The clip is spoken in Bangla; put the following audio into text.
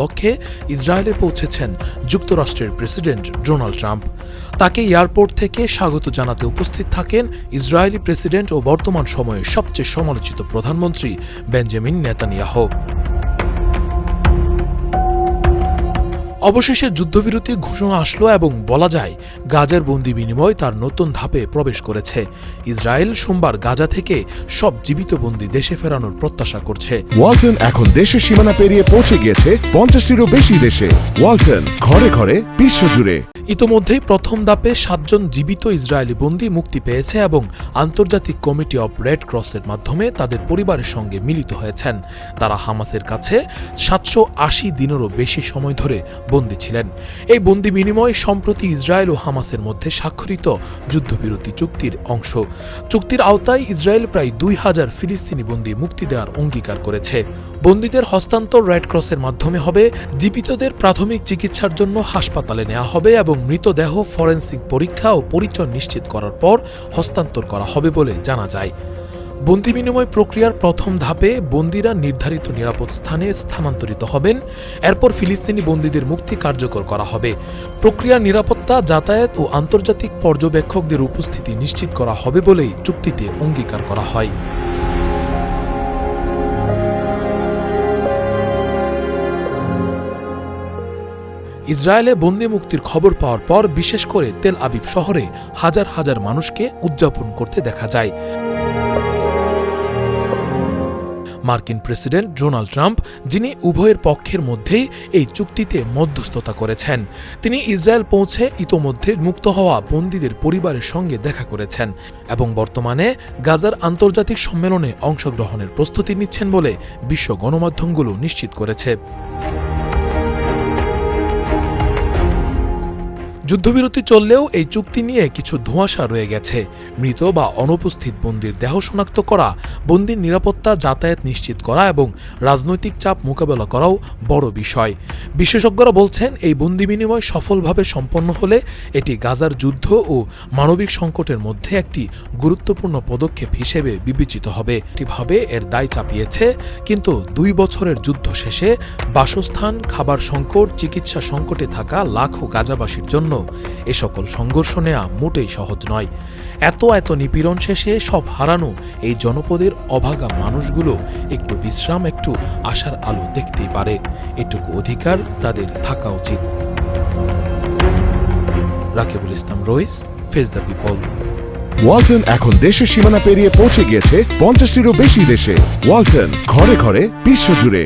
লক্ষ্যে ইসরায়েলে পৌঁছেছেন যুক্তরাষ্ট্রের প্রেসিডেন্ট ডোনাল্ড ট্রাম্প। তাকে এয়ারপোর্ট থেকে স্বাগত জানাতে উপস্থিত থাকেন ইসরায়েলি প্রেসিডেন্ট ও বর্তমান সময়ে সবচেয়ে সমালোচিত প্রধানমন্ত্রী বেঞ্জামিন নেতানিয়াহু। অবশেষে যুদ্ধবিরতি ঘোষণা আসলো এবং বলা যায়, গাজার বন্দি বিনিময় তার নতুন ধাপে প্রবেশ করেছে। ইসরায়েল সোমবার গাজা থেকে সব জীবিত বন্দি দেশে ফেরানোর প্রত্যাশা করছে। ওয়ালটন এখন দেশের সীমানা পেরিয়ে পৌঁছে গিয়েছে পঞ্চাশটিরও বেশি দেশে। ওয়ালটন, ঘরে ঘরে, বিশ্বজুড়ে। ইতোমধ্যেই প্রথম দাপে সাতজন জীবিত ইসরায়েলি বন্দী মুক্তি পেয়েছে এবং আন্তর্জাতিক কমিটি অব রেড ক্রসের মাধ্যমে তাদের পরিবারের সঙ্গে মিলিত হয়েছেন। তারা হামাসের কাছে সাতশো আশি দিনেরও বেশি সময় ধরে বন্দী ছিলেন। এই বন্দি বিনিময় সম্প্রতি ইসরায়েল ও হামাসের মধ্যে স্বাক্ষরিত যুদ্ধবিরতি চুক্তির অংশ। চুক্তির আওতায় ইসরায়েল প্রায় দুই হাজার ফিলিস্তিনি বন্দী মুক্তি দেওয়ার অঙ্গীকার করেছে। বন্দীদের হস্তান্তর রেড ক্রসের মাধ্যমে হবে। জীবিতদের প্রাথমিক চিকিৎসার জন্য হাসপাতালে নেওয়া হবে এবং মৃতদেহ ফরেন্সিক পরীক্ষা ও পরিচয় নিশ্চিত করার পর হস্তান্তর করা হবে বলে জানা যায়। বন্দি বিনিময় প্রক্রিয়ার প্রথম ধাপে বন্দীরা নির্ধারিত নিরাপদ স্থানে স্থানান্তরিত হবেন। এরপর ফিলিস্তিনি বন্দীদের মুক্তি কার্যকর করা হবে। প্রক্রিয়ার নিরাপত্তা, যাতায়াত ও আন্তর্জাতিক পর্যবেক্ষকদের উপস্থিতি নিশ্চিত করা হবে বলেই চুক্তিতে অঙ্গীকার করা হয়। ইসরায়েলে বন্দি মুক্তির খবর পাওয়ার পর, বিশেষ করে তেল আবিব শহরে হাজার হাজার মানুষকে উদযাপন করতে দেখা যায়। মার্কিন প্রেসিডেন্ট ডোনাল্ড ট্রাম্প, যিনি উভয়ের পক্ষের মধ্যেই এই চুক্তিতে মধ্যস্থতা করেছেন, তিনি ইসরায়েল পৌঁছে ইতোমধ্যে মুক্ত হওয়া বন্দীদের পরিবারের সঙ্গে দেখা করেছেন এবং বর্তমানে গাজার আন্তর্জাতিক সম্মেলনে অংশগ্রহণের প্রস্তুতি নিচ্ছেন বলে বিশ্ব গণমাধ্যমগুলো নিশ্চিত করেছে। যুদ্ধবিরতি চললেও এই চুক্তি নিয়ে কিছু ধোঁয়াশা রয়ে গেছে। মৃত বা অনুপস্থিত বন্দির দেহ শনাক্ত করা, বন্দির নিরাপত্তা যাতায়াত নিশ্চিত করা এবং রাজনৈতিক চাপ মোকাবেলা করাও বড় বিষয়। বিশেষজ্ঞরা বলছেন, এই বন্দি বিনিময় সফলভাবে সম্পন্ন হলে এটি গাজার যুদ্ধ ও মানবিক সংকটের মধ্যে একটি গুরুত্বপূর্ণ পদক্ষেপ হিসেবে বিবেচিত হবে। একটিভাবে এর দায় চাপিয়েছে, কিন্তু দুই বছরের যুদ্ধ শেষে বাসস্থান, খাবার সংকট, চিকিৎসা সংকটে থাকা লাখো গাজাবাসীর জন্য এ সকল সংঘর্ষ নেওয়া মোটেই সহজ নয়। এত এত নিপীড়ন শেষে সব হারানো এই জনপদের অভাগা মানুষগুলো একটু বিশ্রাম, একটু আশার আলো দেখতেই পারে। এটুকু অধিকার তাদের থাকা উচিত। Rakibul Islam Rais, face the people. Walton এখন দেশের সীমানা পেরিয়ে পৌঁছে গিয়েছে পঞ্চাশটিরও বেশি দেশে। ওয়ালটন ঘরে ঘরে বিশ্বজুড়ে